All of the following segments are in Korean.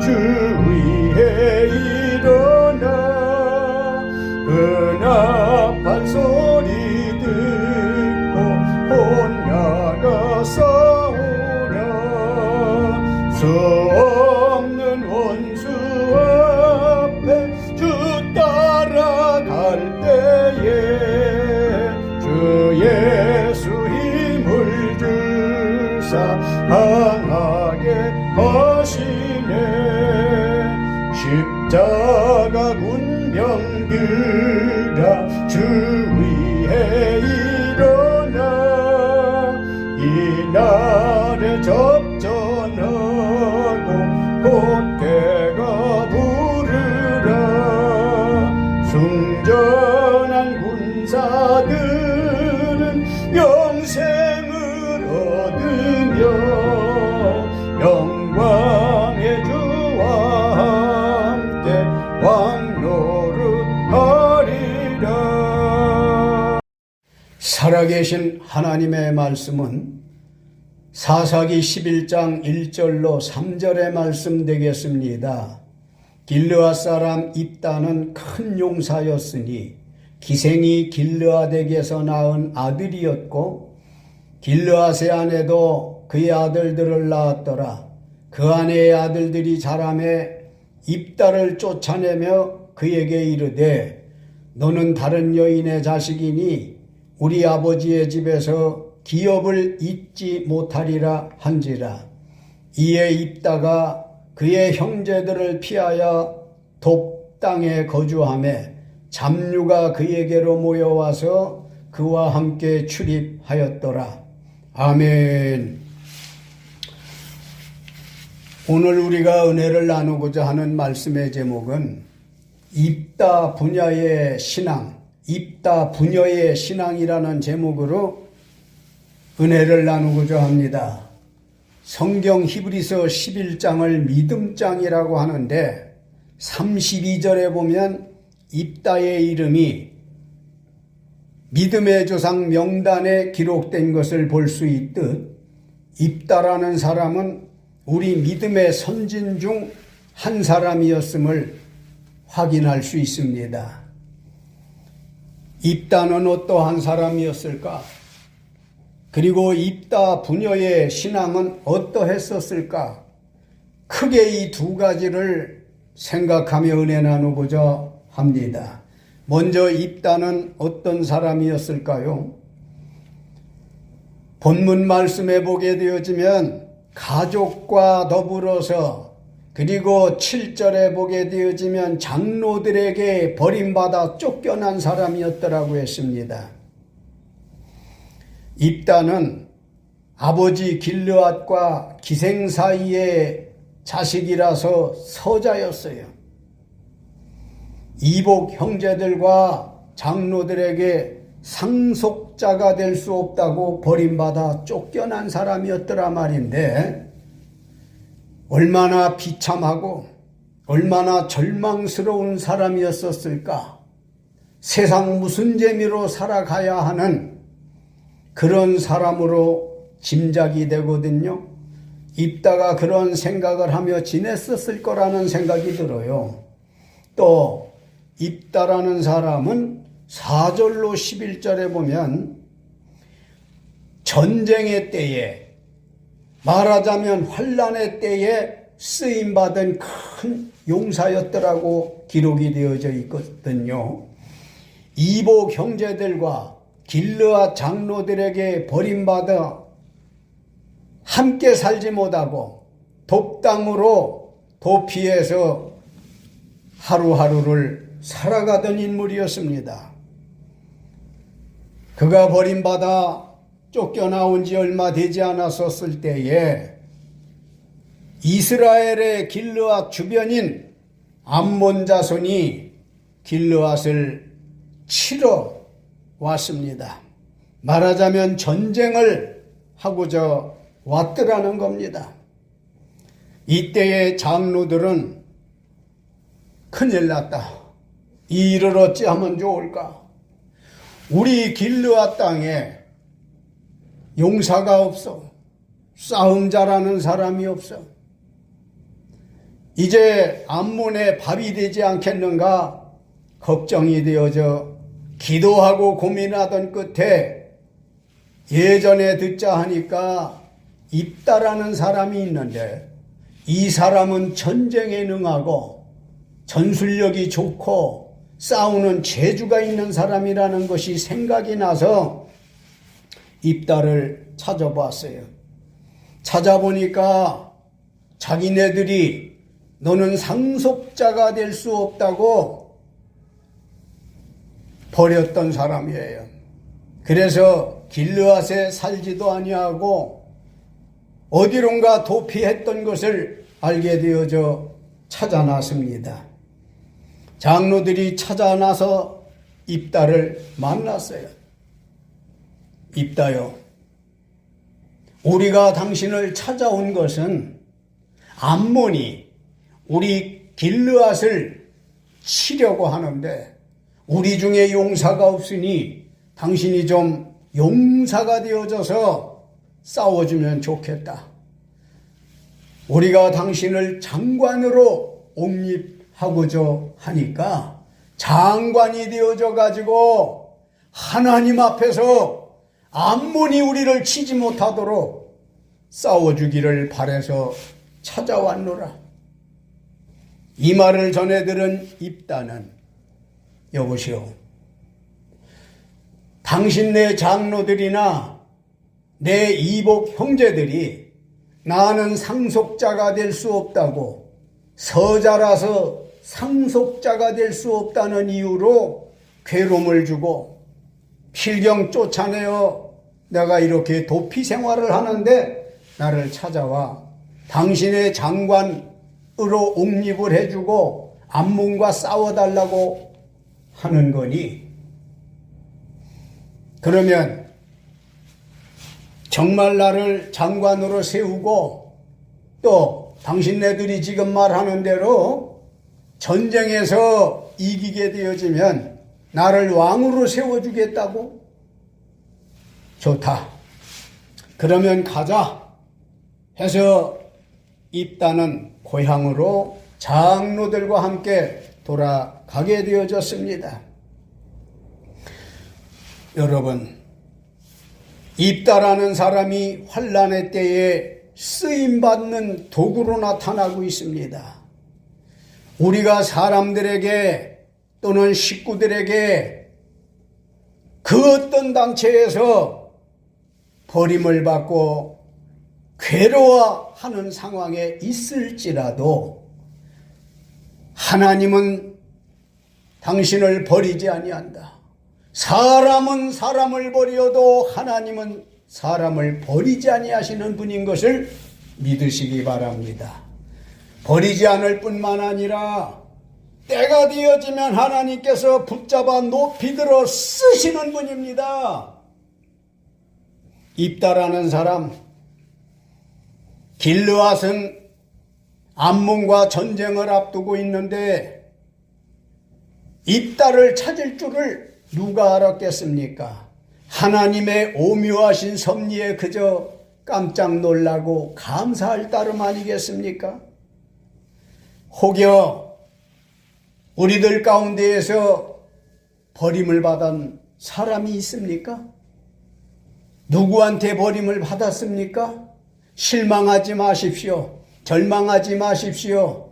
주위에 살아계신 하나님의 말씀은 사사기 11장 1절로 3절의 말씀 되겠습니다. 길르아 사람 입다는 큰 용사였으니 기생이 길르아덱에서 낳은 아들이었고 길르아세 안에도 그의 아들들을 낳았더라. 그 아내의 아들들이 자라매 입다를 쫓아내며 그에게 이르되 너는 다른 여인의 자식이니 우리 아버지의 집에서 기업을 잊지 못하리라 한지라. 이에 입다가 그의 형제들을 피하여 돕 땅에 거주함에 잡류가 그에게로 모여와서 그와 함께 출입하였더라. 아멘. 오늘 우리가 은혜를 나누고자 하는 말씀의 제목은 입다 분야의 신앙, 입다 분야의 신앙이라는 제목으로 은혜를 나누고자 합니다. 성경 히브리서 11장을 믿음장이라고 하는데 32절에 보면 입다의 이름이 믿음의 조상 명단에 기록된 것을 볼 수 있듯 입다라는 사람은 우리 믿음의 선진 중 한 사람이었음을 확인할 수 있습니다. 입다는 어떠한 사람이었을까? 그리고 입다 부녀의 신앙은 어떠했었을까? 크게 이 두 가지를 생각하며 은혜 나누고자 합니다. 먼저 입다는 어떤 사람이었을까요? 본문 말씀에 보게 되어지면 가족과 더불어서 그리고 7절에 보게 되어지면 장로들에게 버림받아 쫓겨난 사람이었더라고 했습니다. 입다는 아버지 길르앗과 기생 사이의 자식이라서 서자였어요. 이복 형제들과 장로들에게 상속자가 될 수 없다고 버림받아 쫓겨난 사람이었더라 말인데 얼마나 비참하고 얼마나 절망스러운 사람이었었을까? 세상 무슨 재미로 살아가야 하는 그런 사람으로 짐작이 되거든요. 입다가 그런 생각을 하며 지냈었을 거라는 생각이 들어요. 또 입다라는 사람은 4절로 11절에 보면 전쟁의 때에 말하자면 환란의 때에 쓰임 받은 큰 용사였더라고 기록이 되어져 있거든요. 이복 형제들과 길르아 장로들에게 버림받아 함께 살지 못하고 돕당으로 도피해서 하루하루를 살아가던 인물이었습니다. 그가 버림받아 쫓겨나온 지 얼마 되지 않았었을 때에 이스라엘의 길르앗 주변인 암몬 자손이 길르앗을 치러 왔습니다. 말하자면 전쟁을 하고자 왔더라는 겁니다. 이때의 장로들은 큰일 났다. 이 일을 어찌하면 좋을까? 우리 길르앗 땅에 용사가 없어. 싸움 잘하는 사람이 없어. 이제 암문에 밥이 되지 않겠는가 걱정이 되어져 기도하고 고민하던 끝에 예전에 듣자 하니까 입다라는 사람이 있는데 이 사람은 전쟁에 능하고 전술력이 좋고 싸우는 재주가 있는 사람이라는 것이 생각이 나서 입다를 찾아봤어요. 찾아보니까 자기네들이 너는 상속자가 될 수 없다고 버렸던 사람이에요. 그래서 길르앗에 살지도 아니하고 어디론가 도피했던 것을 알게 되어져 찾아났습니다. 장로들이 찾아나서 입다를 만났어요. 입다요. 우리가 당신을 찾아온 것은 암몬이 우리 길르앗을 치려고 하는데 우리 중에 용사가 없으니 당신이 좀 용사가 되어져서 싸워주면 좋겠다. 우리가 당신을 장관으로 옹립하고자 하니까 장관이 되어져 가지고 하나님 앞에서 암몬이 우리를 치지 못하도록 싸워주기를 바래서 찾아왔노라. 이 말을 전해 들은 입다는 여보시오. 당신 네 장로들이나 내 이복 형제들이 나는 상속자가 될 수 없다고 서자라서 상속자가 될 수 없다는 이유로 괴로움을 주고 필경 쫓아내어 내가 이렇게 도피 생활을 하는데 나를 찾아와 당신의 장관으로 옹립을 해주고 암문과 싸워달라고 하는 거니 그러면 정말 나를 장관으로 세우고 또 당신네들이 지금 말하는 대로 전쟁에서 이기게 되어지면 나를 왕으로 세워주겠다고? 좋다. 그러면 가자. 해서 입다는 고향으로 장로들과 함께 돌아가게 되어졌습니다. 여러분, 입다라는 사람이 환란의 때에 쓰임 받는 도구로 나타나고 있습니다. 우리가 사람들에게 또는 식구들에게 그 어떤 단체에서 버림을 받고 괴로워하는 상황에 있을지라도 하나님은 당신을 버리지 아니한다. 사람은 사람을 버려도 하나님은 사람을 버리지 아니하시는 분인 것을 믿으시기 바랍니다. 버리지 않을 뿐만 아니라 때가 되어지면 하나님께서 붙잡아 높이 들어 쓰시는 분입니다. 입다라는 사람, 길르앗은 암문과 전쟁을 앞두고 있는데 입다를 찾을 줄을 누가 알았겠습니까? 하나님의 오묘하신 섭리에 그저 깜짝 놀라고 감사할 따름 아니겠습니까? 혹여 우리들 가운데에서 버림을 받은 사람이 있습니까? 누구한테 버림을 받았습니까? 실망하지 마십시오. 절망하지 마십시오.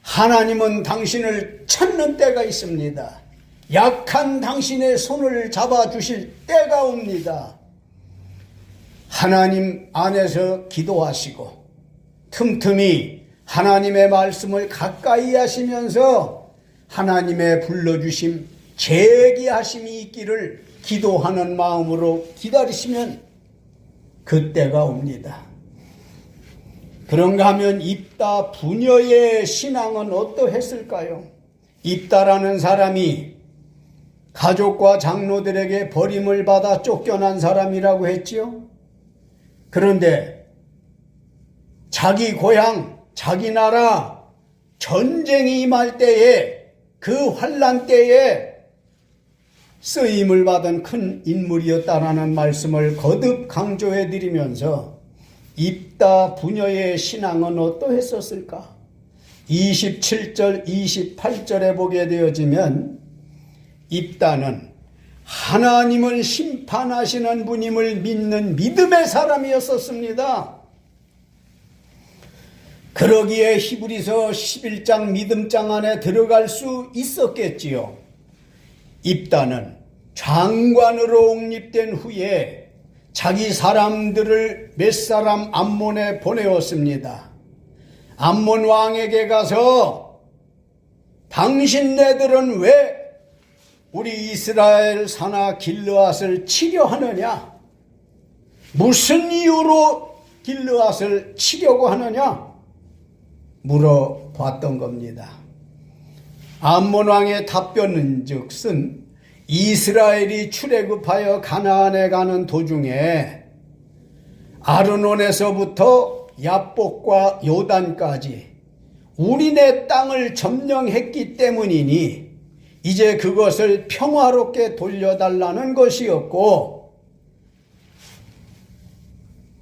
하나님은 당신을 찾는 때가 있습니다. 약한 당신의 손을 잡아 주실 때가 옵니다. 하나님 안에서 기도하시고 틈틈이 하나님의 말씀을 가까이 하시면서 하나님의 불러주심, 재기하심이 있기를 기도하는 마음으로 기다리시면 그때가 옵니다. 그런가 하면 입다 부녀의 신앙은 어떠했을까요? 입다라는 사람이 가족과 장로들에게 버림을 받아 쫓겨난 사람이라고 했지요. 그런데 자기 고향, 자기 나라 전쟁이 임할 때에 그 환란 때에 쓰임을 받은 큰 인물이었다라는 말씀을 거듭 강조해 드리면서 입다 부녀의 신앙은 어떠했었을까? 27절, 28절에 보게 되어지면 입다는 하나님을 심판하시는 분임을 믿는 믿음의 사람이었었습니다. 그러기에 히브리서 11장 믿음장 안에 들어갈 수 있었겠지요. 입다는 장관으로 옹립된 후에 자기 사람들을 몇 사람 암몬에 보내었습니다. 암몬 왕에게 가서 당신네들은 왜 우리 이스라엘 사나 길르앗을 치려 하느냐? 무슨 이유로 길르앗을 치려고 하느냐? 물어봤던 겁니다. 암몬 왕의 답변은 즉슨 이스라엘이 출애굽하여 가나안에 가는 도중에 아르논에서부터 야복과 요단까지 우리네 땅을 점령했기 때문이니 이제 그것을 평화롭게 돌려달라는 것이었고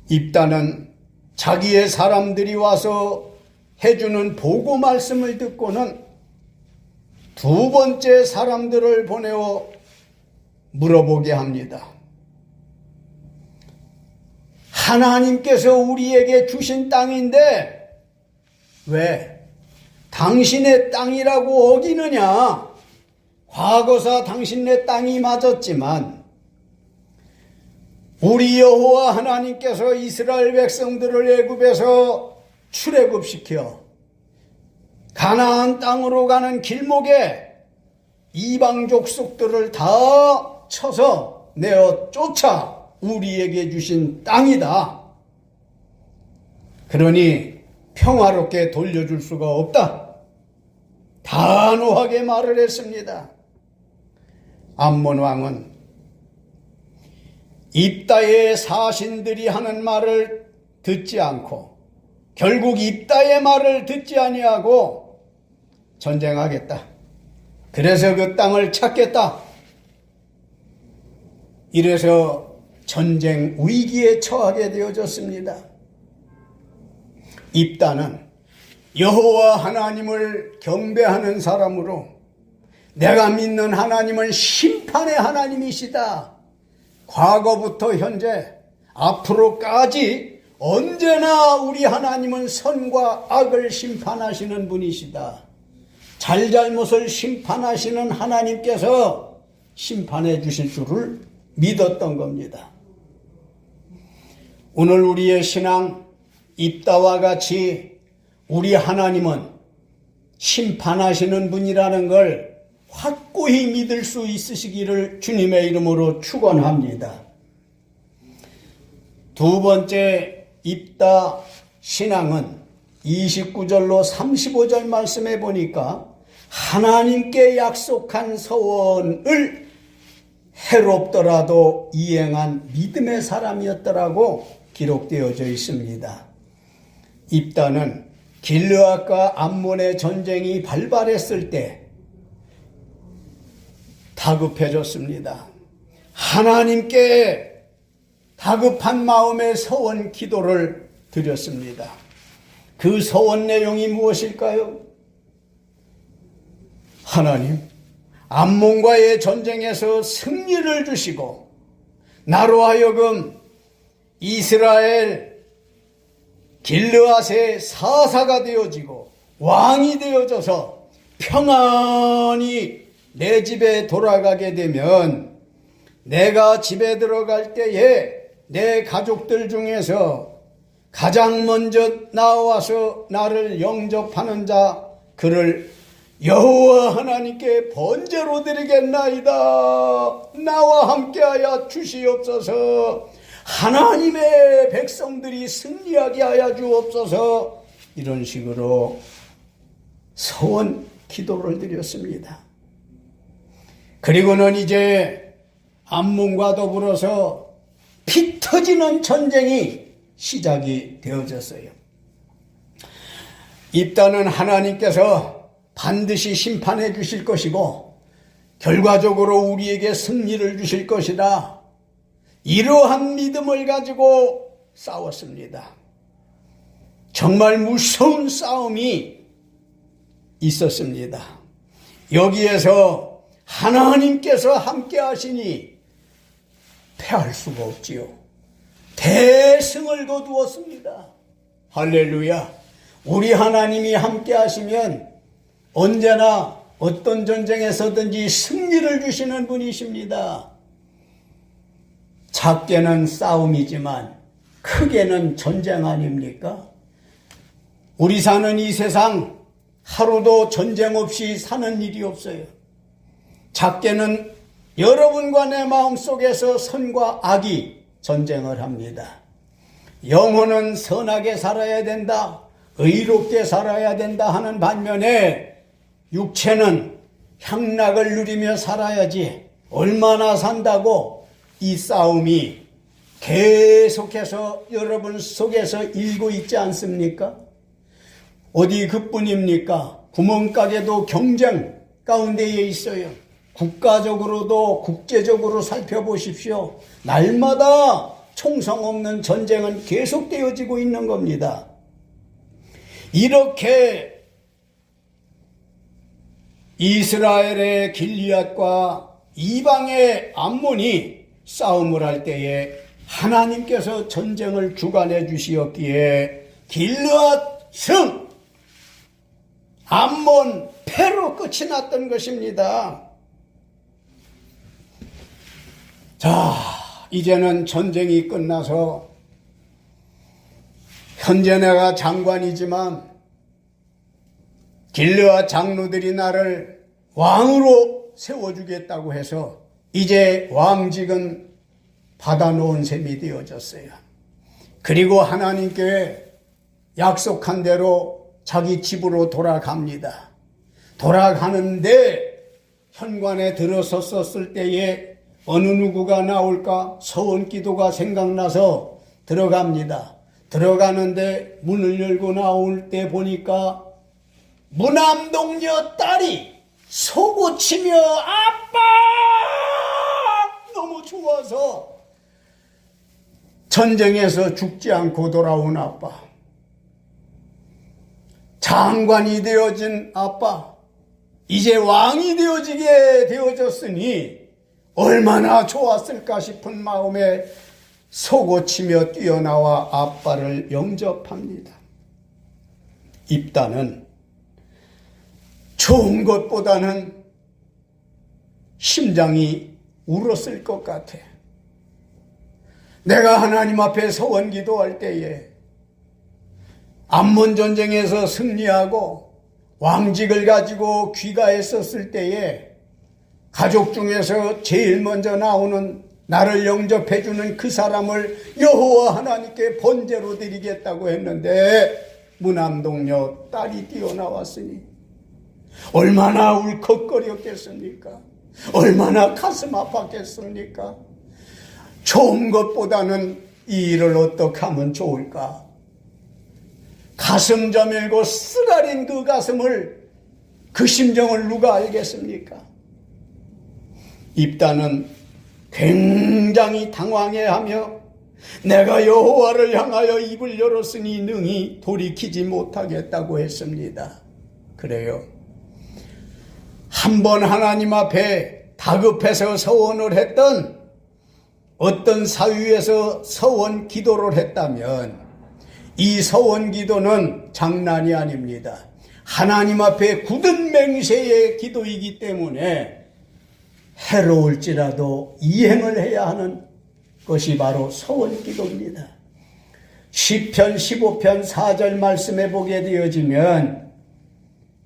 입다는 자기의 사람들이 와서 해주는 보고 말씀을 듣고는 두 번째 사람들을 보내어 물어보게 합니다. 하나님께서 우리에게 주신 땅인데 왜 당신의 땅이라고 어기느냐? 과거사 당신네 땅이 맞았지만 우리 여호와 하나님께서 이스라엘 백성들을 애굽에서 출애굽시켜 가나안 땅으로 가는 길목에 이방 족속들을 다 쳐서 내어 쫓아 우리에게 주신 땅이다. 그러니 평화롭게 돌려줄 수가 없다. 단호하게 말을 했습니다. 암몬 왕은 입다의 사신들이 하는 말을 듣지 않고 결국 입다의 말을 듣지 아니하고 전쟁하겠다. 그래서 그 땅을 찾겠다. 이래서 전쟁 위기에 처하게 되어졌습니다. 입다는 여호와 하나님을 경배하는 사람으로 내가 믿는 하나님은 심판의 하나님이시다. 과거부터 현재 앞으로까지 언제나 우리 하나님은 선과 악을 심판하시는 분이시다. 잘잘못을 심판하시는 하나님께서 심판해 주실 줄을 믿었던 겁니다. 오늘 우리의 신앙 입다와 같이 우리 하나님은 심판하시는 분이라는 걸 확고히 믿을 수 있으시기를 주님의 이름으로 축원합니다. 두 번째 입다 신앙은 29절로 35절 말씀해 보니까 하나님께 약속한 서원을 해롭더라도 이행한 믿음의 사람이었더라고 기록되어져 있습니다. 입다는 길르앗과 암몬의 전쟁이 발발했을 때 다급해졌습니다. 하나님께 다급한 마음의 서원 기도를 드렸습니다. 그 서원 내용이 무엇일까요? 하나님, 암몬과의 전쟁에서 승리를 주시고 나로 하여금 이스라엘 길르앗의 사사가 되어지고 왕이 되어져서 평안히 내 집에 돌아가게 되면 내가 집에 들어갈 때에 내 가족들 중에서 가장 먼저 나와서 나를 영접하는 자 그를 여호와 하나님께 번제로 드리겠나이다. 나와 함께하여 주시옵소서. 하나님의 백성들이 승리하게 하여 주옵소서. 이런 식으로 서원 기도를 드렸습니다. 그리고는 이제 암문과 더불어서 피 터지는 전쟁이 시작이 되어졌어요. 입다는 하나님께서 반드시 심판해 주실 것이고 결과적으로 우리에게 승리를 주실 것이다. 이러한 믿음을 가지고 싸웠습니다. 정말 무서운 싸움이 있었습니다. 여기에서 하나님께서 함께 하시니 패할 수가 없지요. 대승을 거두었습니다. 할렐루야. 우리 하나님이 함께 하시면 언제나 어떤 전쟁에서든지 승리를 주시는 분이십니다. 작게는 싸움이지만 크게는 전쟁 아닙니까? 우리 사는 이 세상 하루도 전쟁 없이 사는 일이 없어요. 작게는 여러분과 내 마음 속에서 선과 악이 전쟁을 합니다. 영혼은 선하게 살아야 된다, 의롭게 살아야 된다 하는 반면에 육체는 향락을 누리며 살아야지 얼마나 산다고 이 싸움이 계속해서 여러분 속에서 일고 있지 않습니까? 어디 그뿐입니까? 구멍가게도 경쟁 가운데에 있어요. 국가적으로도 국제적으로 살펴보십시오. 날마다 총성 없는 전쟁은 계속되어지고 있는 겁니다. 이렇게 이스라엘의 길리앗과 이방의 암몬이 싸움을 할 때에 하나님께서 전쟁을 주관해 주시었기에 길르앗 승, 암몬 패로 끝이 났던 것입니다. 자, 이제는 전쟁이 끝나서 현재 내가 장관이지만 길르와 장로들이 나를 왕으로 세워주겠다고 해서 이제 왕직은 받아놓은 셈이 되어졌어요. 그리고 하나님께 약속한 대로 자기 집으로 돌아갑니다. 돌아가는데 현관에 들어섰었을 때에 어느 누구가 나올까 서원 기도가 생각나서 들어갑니다. 들어가는데 문을 열고 나올 때 보니까 무남동녀 딸이 속고치며 아빠! 너무 좋아서 전쟁에서 죽지 않고 돌아온 아빠. 장관이 되어진 아빠. 이제 왕이 되어지게 되어졌으니 얼마나 좋았을까 싶은 마음에 속고치며 뛰어나와 아빠를 영접합니다. 입단은 좋은 것보다는 심장이 울었을 것 같아. 내가 하나님 앞에 서원 기도할 때에 암몬 전쟁에서 승리하고 왕직을 가지고 귀가했었을 때에 가족 중에서 제일 먼저 나오는 나를 영접해 주는 그 사람을 여호와 하나님께 번제로 드리겠다고 했는데 무남동녀 딸이 뛰어나왔으니 얼마나 울컥거렸겠습니까? 얼마나 가슴 아팠겠습니까? 좋은 것보다는 이 일을 어떻게 하면 좋을까? 가슴 저밀고 쓰라린 그 가슴을 그 심정을 누가 알겠습니까? 입다는 굉장히 당황해하며 내가 여호와를 향하여 입을 열었으니 능히 돌이키지 못하겠다고 했습니다. 그래요. 한 번 하나님 앞에 다급해서 서원을 했던 어떤 사유에서 서원 기도를 했다면 이 서원 기도는 장난이 아닙니다. 하나님 앞에 굳은 맹세의 기도이기 때문에 해로울지라도 이행을 해야 하는 것이 바로 서원 기도입니다. 10편 15편 4절 말씀해 보게 되어지면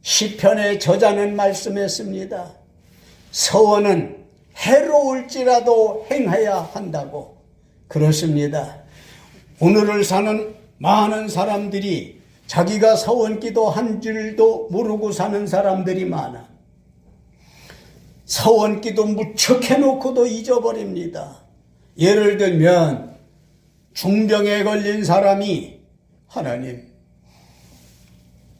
시편의 저자는 말씀했습니다. 서원은 해로울지라도 행해야 한다고 그렇습니다. 오늘을 사는 많은 사람들이 자기가 서원기도 한 줄도 모르고 사는 사람들이 많아. 서원기도 무척 해놓고도 잊어버립니다. 예를 들면 중병에 걸린 사람이 하나님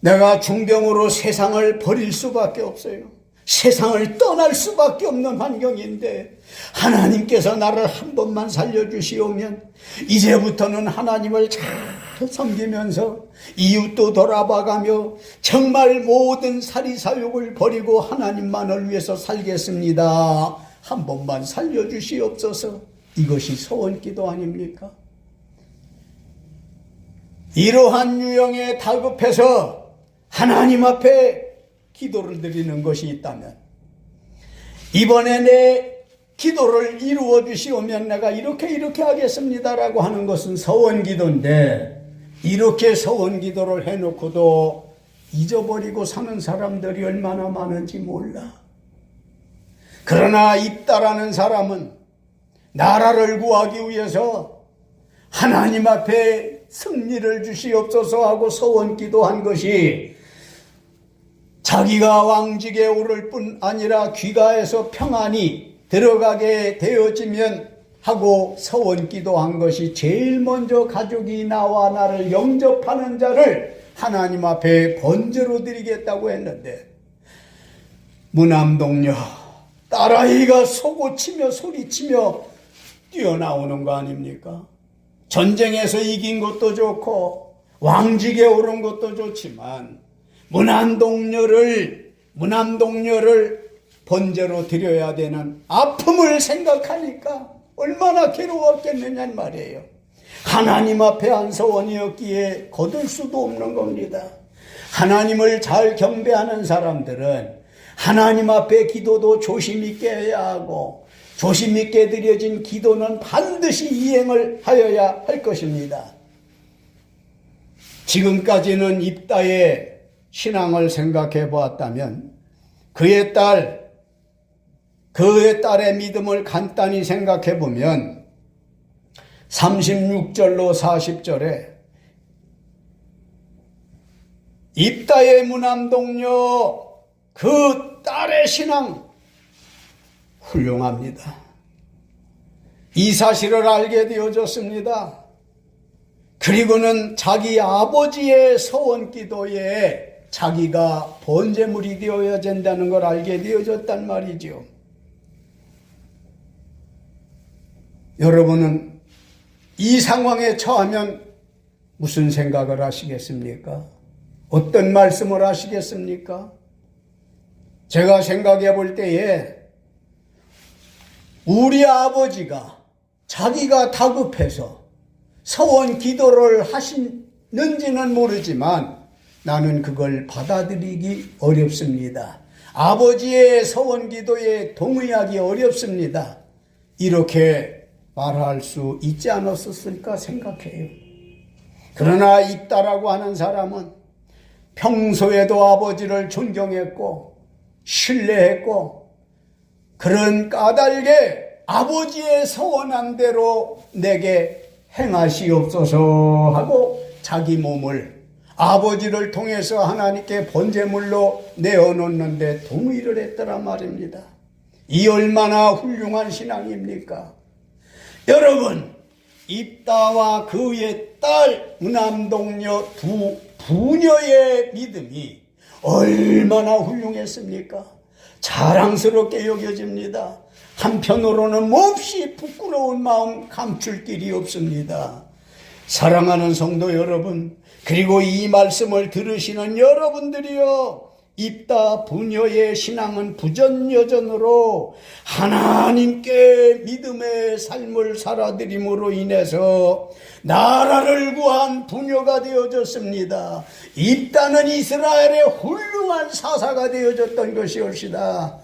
내가 중병으로 세상을 버릴 수밖에 없어요. 세상을 떠날 수밖에 없는 환경인데 하나님께서 나를 한 번만 살려주시오면 이제부터는 하나님을 잘 섬기면서 이웃도 돌아봐가며 정말 모든 사리사욕을 버리고 하나님만을 위해서 살겠습니다. 한 번만 살려주시옵소서. 이것이 소원기도 아닙니까? 이러한 유형에 다급해서 하나님 앞에 기도를 드리는 것이 있다면 이번에 내 기도를 이루어 주시오면 내가 이렇게 이렇게 하겠습니다라고 하는 것은 서원 기도인데 이렇게 서원 기도를 해놓고도 잊어버리고 사는 사람들이 얼마나 많은지 몰라. 그러나 입다라는 사람은 나라를 구하기 위해서 하나님 앞에 승리를 주시옵소서 하고 서원 기도한 것이 자기가 왕직에 오를 뿐 아니라 귀가에서 평안히 들어가게 되어지면 하고 서원 기도한 것이 제일 먼저 가족이 나와 나를 영접하는 자를 하나님 앞에 번제로 드리겠다고 했는데 무남동녀 딸아이가 소고치며 소리치며 뛰어나오는 거 아닙니까? 전쟁에서 이긴 것도 좋고 왕직에 오른 것도 좋지만 문안동녀를 문안동녀를 번제로 드려야 되는 아픔을 생각하니까 얼마나 괴로웠겠느냐는 말이에요. 하나님 앞에 안서원이었기에 거둘 수도 없는 겁니다. 하나님을 잘 경배하는 사람들은 하나님 앞에 기도도 조심 있게 해야 하고 조심 있게 드려진 기도는 반드시 이행을 하여야 할 것입니다. 지금까지는 입다의 신앙을 생각해 보았다면 그의 딸, 그의 딸의 믿음을 간단히 생각해 보면 36절로 40절에 입다의 무남동녀 그 딸의 신앙 훌륭합니다. 이 사실을 알게 되어졌습니다. 그리고는 자기 아버지의 서원 기도에 자기가 번제물이 되어야 된다는 걸 알게 되어졌단 말이죠. 여러분은 이 상황에 처하면 무슨 생각을 하시겠습니까? 어떤 말씀을 하시겠습니까? 제가 생각해 볼 때에 우리 아버지가 자기가 다급해서 서원 기도를 하시는지는 모르지만 나는 그걸 받아들이기 어렵습니다. 아버지의 서원 기도에 동의하기 어렵습니다. 이렇게 말할 수 있지 않았었을까 생각해요. 그러나 있다라고 하는 사람은 평소에도 아버지를 존경했고 신뢰했고 그런 까닭에 아버지의 서원한 대로 내게 행하시옵소서 하고 자기 몸을 아버지를 통해서 하나님께 번제물로 내어놓는데 동의를 했더라 말입니다. 이 얼마나 훌륭한 신앙입니까? 여러분, 입다와 그의 딸 무남동녀 두 부녀의 믿음이 얼마나 훌륭했습니까? 자랑스럽게 여겨집니다. 한편으로는 몹시 부끄러운 마음 감출 길이 없습니다. 사랑하는 성도 여러분, 그리고 이 말씀을 들으시는 여러분들이요, 입다 부녀의 신앙은 부전여전으로 하나님께 믿음의 삶을 살아들임으로 인해서 나라를 구한 부녀가 되어졌습니다. 입다는 이스라엘의 훌륭한 사사가 되어졌던 것이옵시다.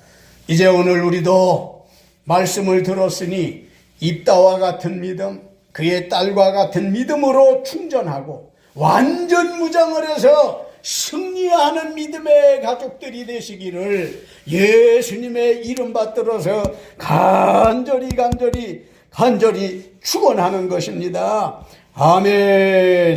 이제 오늘 우리도 말씀을 들었으니 입다와 같은 믿음, 그의 딸과 같은 믿음으로 충전하고 완전 무장을 해서 승리하는 믿음의 가족들이 되시기를 예수님의 이름 받들어서 간절히 간절히 간절히 축원하는 것입니다. 아멘.